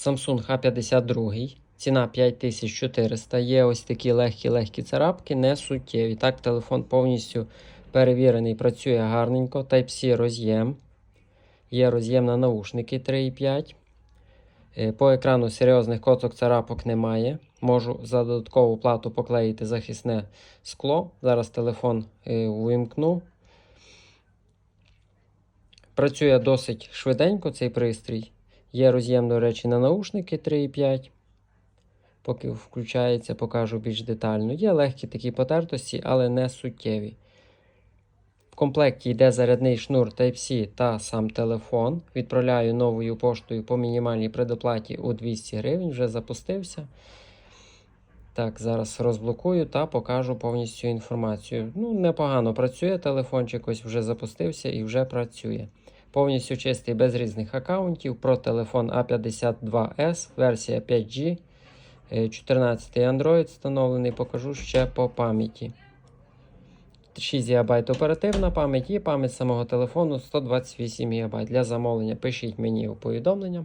Samsung A52. Ціна 5400. Є ось такі легкі-легкі царапки, не суттєві. Так, телефон повністю перевірений, працює гарненько. Type-C роз'єм. Є роз'єм на наушники 3,5. Е, По екрану серйозних коцок царапок немає. Можу за додаткову плату поклеїти захисне скло. Зараз телефон е, увімкну. Працює досить швиденько цей пристрій. Є роз'єм, до речі, на наушники 3,5. Поки включається, покажу більш детально. Є легкі такі потертості, але не суттєві. В комплекті йде зарядний шнур Type-C та сам телефон. Відправляю новою поштою по мінімальній предоплаті у 200 гривень. Вже запустився. Так, зараз розблокую та покажу повністю інформацію. Ну, непогано працює телефончик, ось вже запустився і вже працює. Повністю чистий без різних аккаунтів. Про телефон A52S, версія 5G. е, 14 Android встановлений, покажу ще по пам'яті. 6 ГБ оперативна пам'ять і пам'ять самого телефону 128 ГБ. Для замовлення пишіть мені у повідомлення.